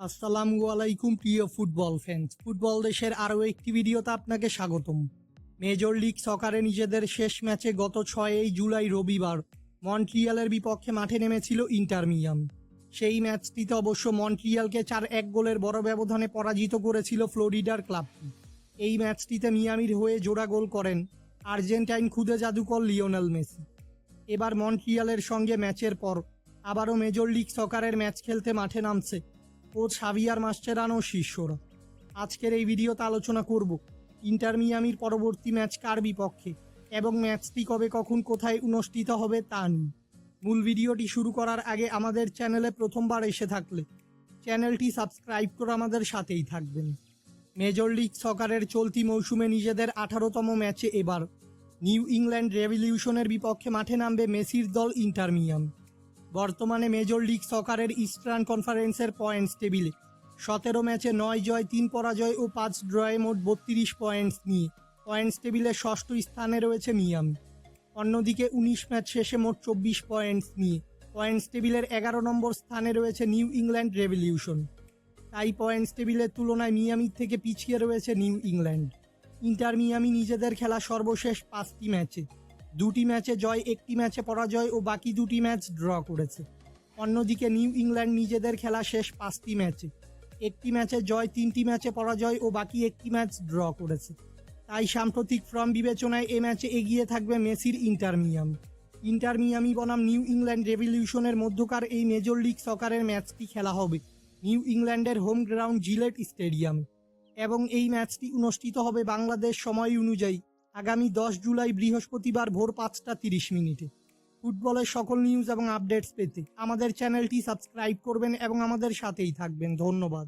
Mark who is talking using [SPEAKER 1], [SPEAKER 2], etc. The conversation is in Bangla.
[SPEAKER 1] আসসালামু আলাইকুম, প্রিয় ফুটবল ফ্যান্স ফুটবল দেশের আরও একটি ভিডিওতে আপনাকে স্বাগতম। মেজর লিগ সকারে নিজেদের শেষ ম্যাচে গত ছয়ই জুলাই রবিবার মন্ট্রিয়ালের বিপক্ষে মাঠে নেমেছিল ইন্টার মিয়াম সেই ম্যাচটিতে অবশ্য মন্ট্রিয়ালকে চার এক গোলের বড় ব্যবধানে পরাজিত করেছিল ফ্লোরিডার ক্লাবটি। এই ম্যাচটিতে মিয়ামির হয়ে জোড়া গোল করেন আর্জেন্টাইন খুদে জাদুকর লিওনেল মেসি। এবার মন্ট্রিয়ালের সঙ্গে ম্যাচের পর আবারও মেজর লিগ সকারের ম্যাচ খেলতে মাঠে নামছে কোচ সাভিয়ার মাস্টেরানো শিষ্যরা। আজকের এই ভিডিওতে আলোচনা করব ইন্টার মিয়ামির পরবর্তী ম্যাচ কার বিপক্ষে এবং ম্যাচটি কবে, কখন, কোথায় অনুষ্ঠিত হবে তা নিয়ে। মূল ভিডিওটি শুরু করার আগে আমাদের চ্যানেলে প্রথমবার এসে থাকলে চ্যানেলটি সাবস্ক্রাইব করে আমাদের সাথেই থাকবেন। মেজর লিগ সকারের চলতি মৌসুমে নিজেদের আঠারোতম ম্যাচে এবার নিউ ইংল্যান্ড রেভলিউশনের বিপক্ষে মাঠে নামবে মেসির দল ইন্টার মিয়াম। বর্তমানে মেজর লিগ সকারের ইস্টার্ন কনফারেন্সের পয়েন্টস টেবিলে। সতেরো ম্যাচে নয় জয়, তিন পরাজয় ও পাঁচ ড্রয়ে মোট বত্রিশ পয়েন্টস নিয়ে। পয়েন্টস টেবিলে ষষ্ঠ স্থানে রয়েছে মিয়ামি। অন্যদিকে উনিশ ম্যাচ শেষে মোট চব্বিশ পয়েন্টস নিয়ে। পয়েন্টস টেবিলের এগারো নম্বর স্থানে রয়েছে নিউ ইংল্যান্ড রেভলিউশন। তাই পয়েন্টস টেবিলের তুলনায় মিয়ামির থেকে পিছিয়ে রয়েছে নিউ ইংল্যান্ড। ইন্টার মিয়ামি নিজেদের খেলা সর্বশেষ পাঁচটি ম্যাচে। দুটি ম্যাচে জয়, একটি ম্যাচে পরাজয় ও বাকি দুটি ম্যাচ ড্র করেছে। অন্যদিকে নিউ ইংল্যান্ড নিজেদের খেলা শেষ পাঁচটি ম্যাচে। একটি ম্যাচে জয়, তিনটি ম্যাচে পরাজয় ও বাকি একটি ম্যাচ ড্র করেছে। তাই সাম্প্রতিক ফর্ম বিবেচনায় এ ম্যাচে এগিয়ে থাকবে মেসির ইন্টার মিয়ামি। ইন্টার মিয়ামি বনাম নিউ ইংল্যান্ড রেভলিউশনের মধ্যকার এই মেজর লিগ সকারের ম্যাচটি খেলা হবে নিউ ইংল্যান্ডের হোম গ্রাউন্ড জিলেট স্টেডিয়ামে। এবং এই ম্যাচটি অনুষ্ঠিত হবে বাংলাদেশ সময় অনুযায়ী। আগামী দশ জুলাই বৃহস্পতিবার ভোর পাঁচটা তিরিশ মিনিটে। ফুটবলের সকল নিউজ এবং আপডেটস পেতে আমাদের চ্যানেলটি সাবস্ক্রাইব করবেন এবং আমাদের সাথেই থাকবেন। ধন্যবাদ।